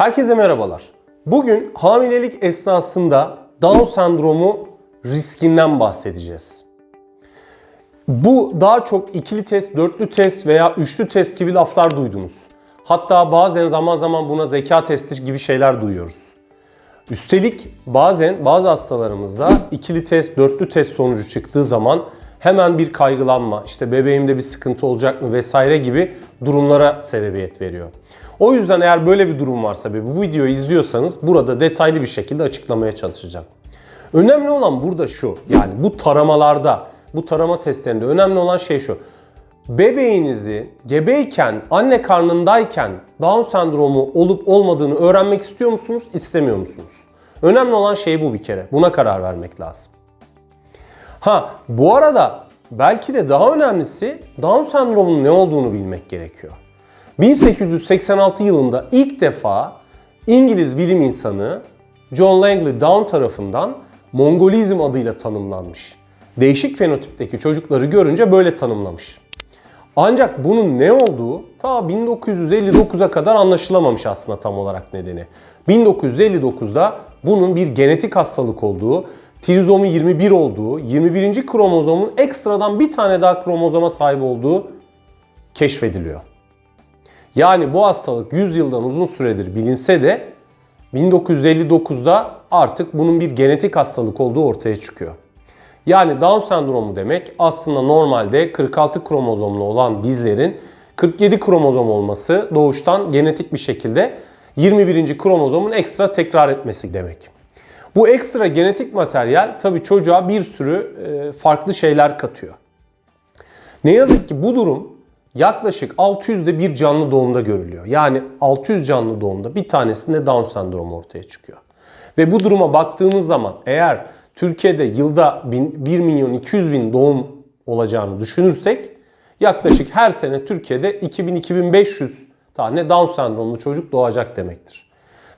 Herkese merhabalar. Bugün hamilelik esnasında Down sendromu riskinden bahsedeceğiz. Bu daha çok ikili test, dörtlü test veya üçlü test gibi laflar duydunuz. Hatta bazen zaman zaman buna zeka testi gibi şeyler duyuyoruz. Üstelik bazen bazı hastalarımızda ikili test, dörtlü test sonucu çıktığı zaman hemen bir kaygılanma, işte bebeğimde bir sıkıntı olacak mı vesaire gibi durumlara sebebiyet veriyor. O yüzden eğer böyle bir durum varsa ve bu videoyu izliyorsanız burada detaylı bir şekilde açıklamaya çalışacağım. Önemli olan burada şu, yani bu taramalarda, bu tarama testlerinde önemli olan şey şu. Bebeğinizi gebeyken, anne karnındayken Down sendromu olup olmadığını öğrenmek istiyor musunuz, istemiyor musunuz? Önemli olan şey bu bir kere. Buna karar vermek lazım. Ha bu arada belki de daha önemlisi Down sendromunun ne olduğunu bilmek gerekiyor. 1886 yılında ilk defa İngiliz bilim insanı John Langley Down tarafından Mongolizm adıyla tanımlanmış. Değişik fenotipteki çocukları görünce böyle tanımlamış. Ancak bunun ne olduğu ta 1959'a kadar anlaşılamamış aslında tam olarak nedeni. 1959'da bunun bir genetik hastalık olduğu, trizomu 21 olduğu, 21. kromozomun ekstradan bir tane daha kromozoma sahip olduğu keşfediliyor. Yani bu hastalık 100 yıldan uzun süredir bilinse de 1959'da artık bunun bir genetik hastalık olduğu ortaya çıkıyor. Yani Down sendromu demek aslında normalde 46 kromozomlu olan bizlerin 47 kromozom olması doğuştan genetik bir şekilde 21. kromozomun ekstra tekrar etmesi demek. Bu ekstra genetik materyal tabii çocuğa bir sürü e, farklı şeyler katıyor. Ne yazık ki bu durum yaklaşık 600'de bir canlı doğumda görülüyor. Yani 600 canlı doğumda bir tanesinde Down sendromu ortaya çıkıyor. Ve bu duruma baktığımız zaman eğer Türkiye'de yılda 1 milyon 200 bin doğum olacağını düşünürsek yaklaşık her sene Türkiye'de 2000-2500 tane Down sendromlu çocuk doğacak demektir.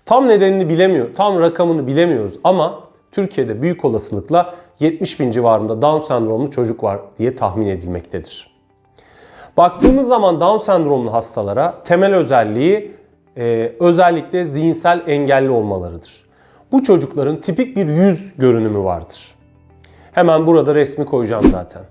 Tam nedenini bilemiyor, tam rakamını bilemiyoruz ama Türkiye'de büyük olasılıkla 70 bin civarında Down sendromlu çocuk var diye tahmin edilmektedir. Baktığımız zaman Down sendromlu hastalara temel özelliği e, özellikle zihinsel engelli olmalarıdır. Bu çocukların tipik bir yüz görünümü vardır. Hemen burada resmi koyacağım zaten.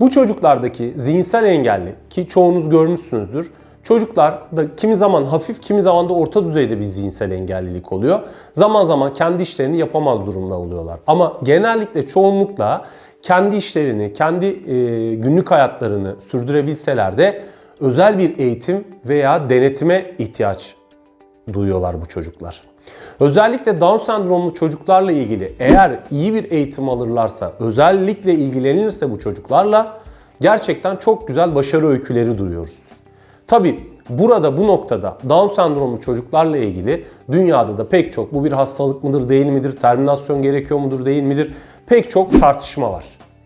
Bu çocuklardaki zihinsel engelli ki çoğunuz görmüşsünüzdür. Çocuklarda kimi zaman hafif kimi zaman da orta düzeyde bir zihinsel engellilik oluyor. Zaman zaman kendi işlerini yapamaz durumda oluyorlar. Ama genellikle çoğunlukla kendi işlerini, kendi e, günlük hayatlarını sürdürebilseler de özel bir eğitim veya denetime ihtiyaç duyuyorlar bu çocuklar. Özellikle Down sendromlu çocuklarla ilgili eğer iyi bir eğitim alırlarsa, özellikle ilgilenirse bu çocuklarla gerçekten çok güzel başarı öyküleri duyuyoruz. Tabi burada bu noktada Down sendromlu çocuklarla ilgili dünyada da pek çok bu bir hastalık mıdır değil midir, terminasyon gerekiyor mudur değil midir pek çok tartışma var.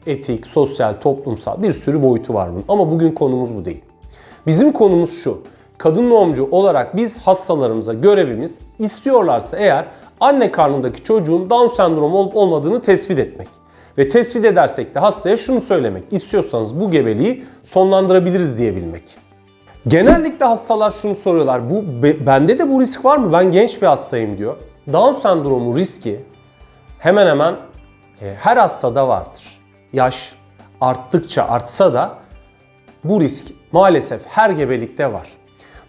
Etik, sosyal, toplumsal bir sürü boyutu var bunun ama bugün konumuz bu değil. Bizim konumuz şu kadın doğumcu olarak biz hastalarımıza görevimiz istiyorlarsa eğer anne karnındaki çocuğun Down sendromu olup olmadığını tespit etmek. Ve tespit edersek de hastaya şunu söylemek. istiyorsanız bu gebeliği sonlandırabiliriz diyebilmek. Genellikle hastalar şunu soruyorlar. Bu bende de bu risk var mı? Ben genç bir hastayım diyor. Down sendromu riski hemen hemen e, her hastada vardır. Yaş arttıkça artsa da bu risk maalesef her gebelikte var.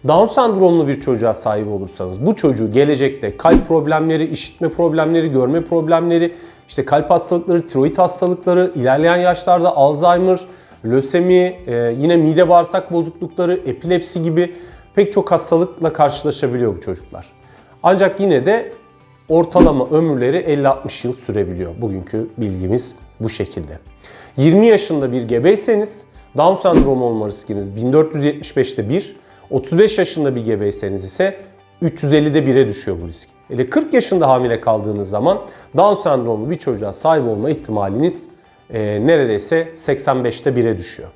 Down sendromlu bir çocuğa sahip olursanız bu çocuğu gelecekte kalp problemleri, işitme problemleri, görme problemleri, işte kalp hastalıkları, tiroid hastalıkları, ilerleyen yaşlarda Alzheimer, lösemi, e, yine mide bağırsak bozuklukları, epilepsi gibi pek çok hastalıkla karşılaşabiliyor bu çocuklar. Ancak yine de ortalama ömürleri 50-60 yıl sürebiliyor. Bugünkü bilgimiz bu şekilde. 20 yaşında bir gebeyseniz Down sendromu olma riskiniz 1475'te 1, 35 yaşında bir gebeyseniz ise 350'de 1'e düşüyor bu risk. Hele 40 yaşında hamile kaldığınız zaman Down sendromlu bir çocuğa sahip olma ihtimaliniz e, neredeyse 85'te 1'e düşüyor.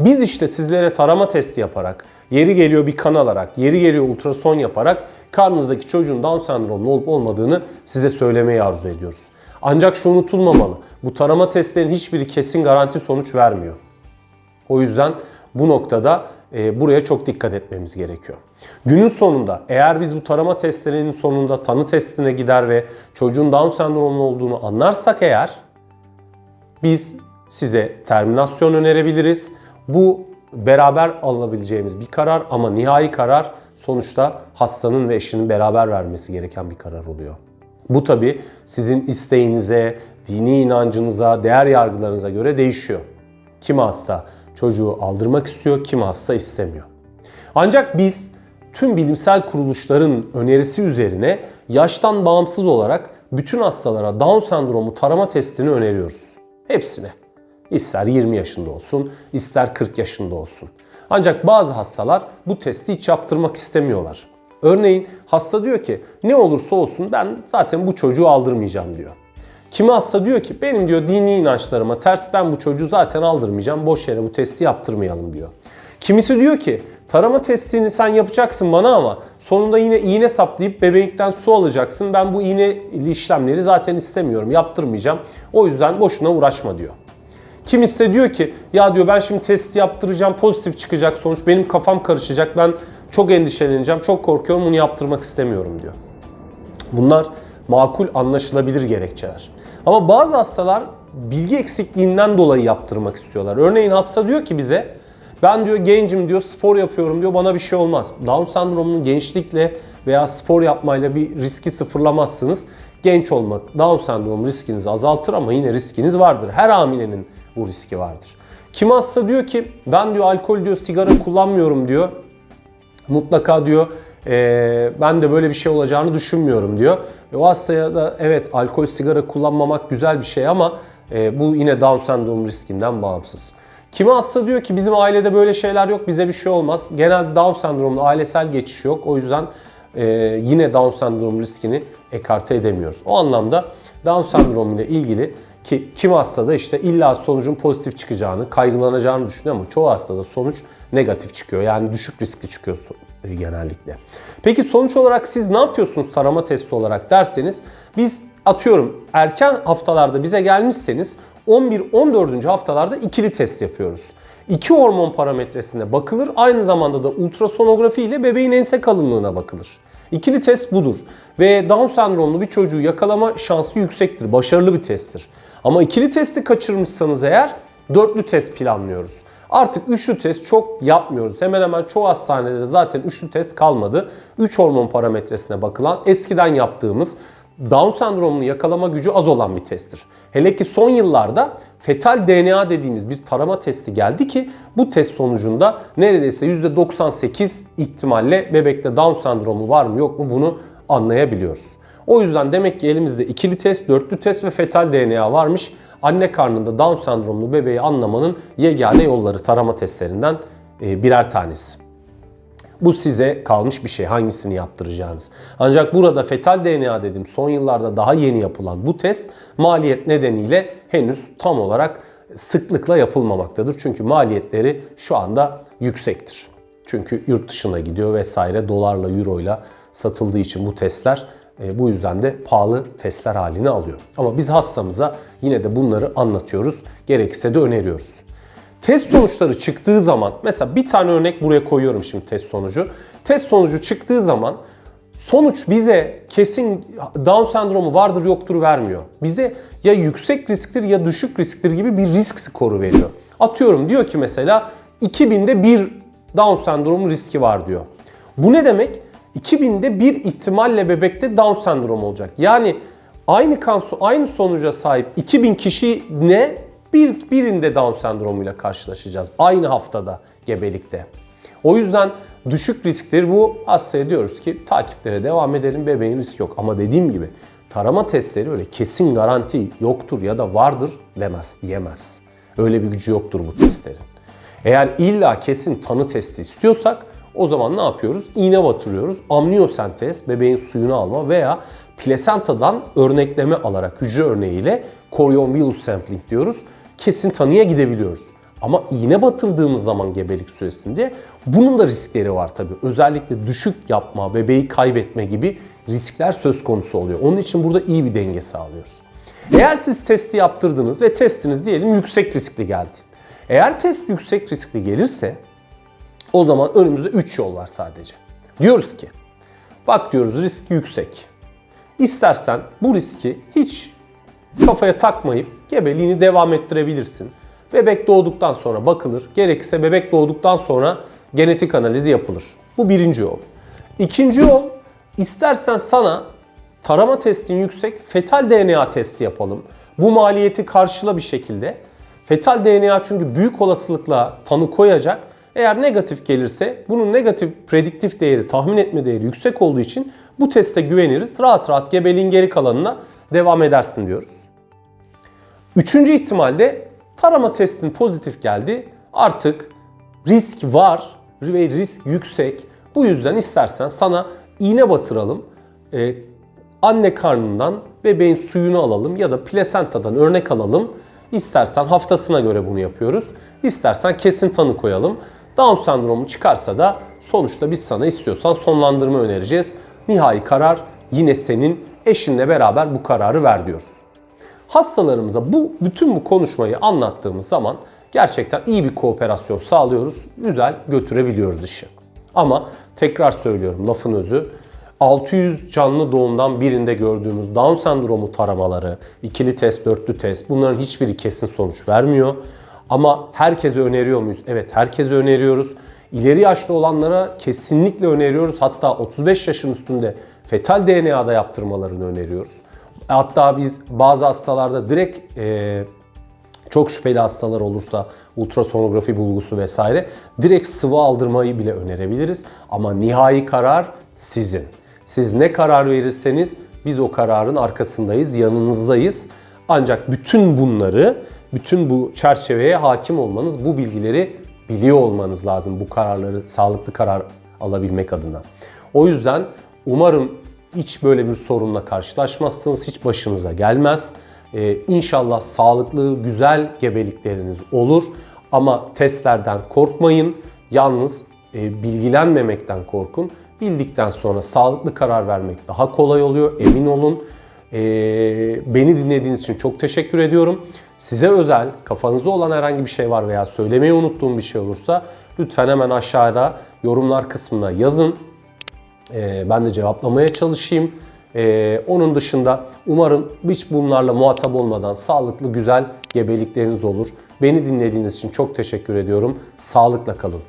Biz işte sizlere tarama testi yaparak, yeri geliyor bir kan alarak, yeri geliyor ultrason yaparak karnınızdaki çocuğun Down sendromlu olup olmadığını size söylemeyi arzu ediyoruz. Ancak şu unutulmamalı. Bu tarama testlerin hiçbiri kesin garanti sonuç vermiyor. O yüzden bu noktada e, buraya çok dikkat etmemiz gerekiyor. Günün sonunda eğer biz bu tarama testlerinin sonunda tanı testine gider ve çocuğun Down sendromlu olduğunu anlarsak eğer biz size terminasyon önerebiliriz. Bu beraber alınabileceğimiz bir karar ama nihai karar sonuçta hastanın ve eşinin beraber vermesi gereken bir karar oluyor. Bu tabi sizin isteğinize, dini inancınıza, değer yargılarınıza göre değişiyor. Kimi hasta çocuğu aldırmak istiyor, kimi hasta istemiyor. Ancak biz tüm bilimsel kuruluşların önerisi üzerine yaştan bağımsız olarak bütün hastalara Down sendromu tarama testini öneriyoruz. Hepsine. İster 20 yaşında olsun, ister 40 yaşında olsun. Ancak bazı hastalar bu testi hiç yaptırmak istemiyorlar. Örneğin hasta diyor ki ne olursa olsun ben zaten bu çocuğu aldırmayacağım diyor. Kimi hasta diyor ki benim diyor dini inançlarıma ters ben bu çocuğu zaten aldırmayacağım boş yere bu testi yaptırmayalım diyor. Kimisi diyor ki tarama testini sen yapacaksın bana ama sonunda yine iğne saplayıp bebeğikten su alacaksın. Ben bu iğneli işlemleri zaten istemiyorum yaptırmayacağım. O yüzden boşuna uğraşma diyor. Kimisi diyor ki ya diyor ben şimdi testi yaptıracağım pozitif çıkacak sonuç benim kafam karışacak ben çok endişeleneceğim çok korkuyorum bunu yaptırmak istemiyorum diyor. Bunlar makul anlaşılabilir gerekçeler. Ama bazı hastalar bilgi eksikliğinden dolayı yaptırmak istiyorlar. Örneğin hasta diyor ki bize ben diyor gencim diyor spor yapıyorum diyor bana bir şey olmaz. Down sendromunun gençlikle veya spor yapmayla bir riski sıfırlamazsınız. Genç olmak Down sendromu riskinizi azaltır ama yine riskiniz vardır. Her hamilenin bu riski vardır. Kim hasta diyor ki ben diyor alkol diyor sigara kullanmıyorum diyor. Mutlaka diyor e, ben de böyle bir şey olacağını düşünmüyorum diyor. E, o hastaya da evet alkol sigara kullanmamak güzel bir şey ama e, bu yine Down sendromu riskinden bağımsız. Kimi hasta diyor ki bizim ailede böyle şeyler yok bize bir şey olmaz. Genelde Down sendromunda ailesel geçiş yok. O yüzden e, yine Down sendrom riskini ekarte edemiyoruz. O anlamda Down sendromu ile ilgili ki kim hastada işte illa sonucun pozitif çıkacağını, kaygılanacağını düşünüyor ama çoğu hastada sonuç negatif çıkıyor. Yani düşük riskli çıkıyor e, genellikle. Peki sonuç olarak siz ne yapıyorsunuz tarama testi olarak derseniz biz atıyorum erken haftalarda bize gelmişseniz 11-14. haftalarda ikili test yapıyoruz. İki hormon parametresine bakılır. Aynı zamanda da ultrasonografi ile bebeğin ense kalınlığına bakılır. İkili test budur. Ve Down sendromlu bir çocuğu yakalama şansı yüksektir. Başarılı bir testtir. Ama ikili testi kaçırmışsanız eğer dörtlü test planlıyoruz. Artık üçlü test çok yapmıyoruz. Hemen hemen çoğu hastanede de zaten üçlü test kalmadı. 3 hormon parametresine bakılan eskiden yaptığımız Down sendromunu yakalama gücü az olan bir testtir. Hele ki son yıllarda fetal DNA dediğimiz bir tarama testi geldi ki bu test sonucunda neredeyse %98 ihtimalle bebekte Down sendromu var mı yok mu bunu anlayabiliyoruz. O yüzden demek ki elimizde ikili test, dörtlü test ve fetal DNA varmış. Anne karnında Down sendromlu bebeği anlamanın yegane yolları tarama testlerinden e, birer tanesi. Bu size kalmış bir şey hangisini yaptıracağınız. Ancak burada fetal DNA dedim son yıllarda daha yeni yapılan bu test maliyet nedeniyle henüz tam olarak sıklıkla yapılmamaktadır. Çünkü maliyetleri şu anda yüksektir. Çünkü yurt dışına gidiyor vesaire dolarla euroyla satıldığı için bu testler e, bu yüzden de pahalı testler halini alıyor. Ama biz hastamıza yine de bunları anlatıyoruz. Gerekirse de öneriyoruz. Test sonuçları çıktığı zaman mesela bir tane örnek buraya koyuyorum şimdi test sonucu. Test sonucu çıktığı zaman sonuç bize kesin Down sendromu vardır yoktur vermiyor. Bize ya yüksek risktir ya düşük risktir gibi bir risk skoru veriyor. Atıyorum diyor ki mesela 2000'de bir Down sendromu riski var diyor. Bu ne demek? 2000'de bir ihtimalle bebekte Down sendromu olacak. Yani aynı kan aynı sonuca sahip 2000 kişi ne bir, birinde Down sendromuyla karşılaşacağız. Aynı haftada gebelikte. O yüzden düşük risktir bu. Hastaya diyoruz ki takiplere devam edelim bebeğin risk yok. Ama dediğim gibi tarama testleri öyle kesin garanti yoktur ya da vardır demez, diyemez. Öyle bir gücü yoktur bu testlerin. Eğer illa kesin tanı testi istiyorsak o zaman ne yapıyoruz? İğne batırıyoruz. Amniyosentez, bebeğin suyunu alma veya plasentadan örnekleme alarak hücre örneğiyle chorion sampling diyoruz. Kesin tanıya gidebiliyoruz. Ama iğne batırdığımız zaman gebelik süresinde bunun da riskleri var tabii. Özellikle düşük yapma, bebeği kaybetme gibi riskler söz konusu oluyor. Onun için burada iyi bir denge sağlıyoruz. Eğer siz testi yaptırdınız ve testiniz diyelim yüksek riskli geldi. Eğer test yüksek riskli gelirse O zaman önümüzde 3 yol var sadece. Diyoruz ki bak diyoruz risk yüksek. İstersen bu riski hiç kafaya takmayıp gebeliğini devam ettirebilirsin. Bebek doğduktan sonra bakılır. Gerekirse bebek doğduktan sonra genetik analizi yapılır. Bu birinci yol. İkinci yol istersen sana tarama testin yüksek fetal DNA testi yapalım. Bu maliyeti karşıla bir şekilde. Fetal DNA çünkü büyük olasılıkla tanı koyacak. Eğer negatif gelirse bunun negatif prediktif değeri, tahmin etme değeri yüksek olduğu için bu teste güveniriz. Rahat rahat gebeliğin geri kalanına devam edersin diyoruz. Üçüncü ihtimalde tarama testin pozitif geldi. Artık risk var ve risk yüksek. Bu yüzden istersen sana iğne batıralım. Ee, anne karnından bebeğin suyunu alalım ya da plasentadan örnek alalım. İstersen haftasına göre bunu yapıyoruz. İstersen kesin tanı koyalım. Down sendromu çıkarsa da sonuçta biz sana istiyorsan sonlandırma önereceğiz. Nihai karar yine senin eşinle beraber bu kararı ver diyoruz. Hastalarımıza bu bütün bu konuşmayı anlattığımız zaman gerçekten iyi bir kooperasyon sağlıyoruz. Güzel götürebiliyoruz işi. Ama tekrar söylüyorum lafın özü 600 canlı doğumdan birinde gördüğümüz Down sendromu taramaları, ikili test, dörtlü test bunların hiçbiri kesin sonuç vermiyor. Ama herkese öneriyor muyuz? Evet herkese öneriyoruz. İleri yaşlı olanlara kesinlikle öneriyoruz. Hatta 35 yaşın üstünde fetal DNA'da yaptırmalarını öneriyoruz. Hatta biz bazı hastalarda direkt e, çok şüpheli hastalar olursa ultrasonografi bulgusu vesaire direkt sıvı aldırmayı bile önerebiliriz. Ama nihai karar sizin. Siz ne karar verirseniz biz o kararın arkasındayız, yanınızdayız. Ancak bütün bunları, bütün bu çerçeveye hakim olmanız, bu bilgileri biliyor olmanız lazım bu kararları, sağlıklı karar alabilmek adına. O yüzden umarım hiç böyle bir sorunla karşılaşmazsınız, hiç başınıza gelmez. Ee, inşallah sağlıklı, güzel gebelikleriniz olur. Ama testlerden korkmayın. Yalnız e, bilgilenmemekten korkun. Bildikten sonra sağlıklı karar vermek daha kolay oluyor. Emin olun. Ee, beni dinlediğiniz için çok teşekkür ediyorum. Size özel kafanızda olan herhangi bir şey var veya söylemeyi unuttuğum bir şey olursa lütfen hemen aşağıda yorumlar kısmına yazın. Ee, ben de cevaplamaya çalışayım. Ee, onun dışında umarım hiç bunlarla muhatap olmadan sağlıklı güzel gebelikleriniz olur. Beni dinlediğiniz için çok teşekkür ediyorum. Sağlıkla kalın.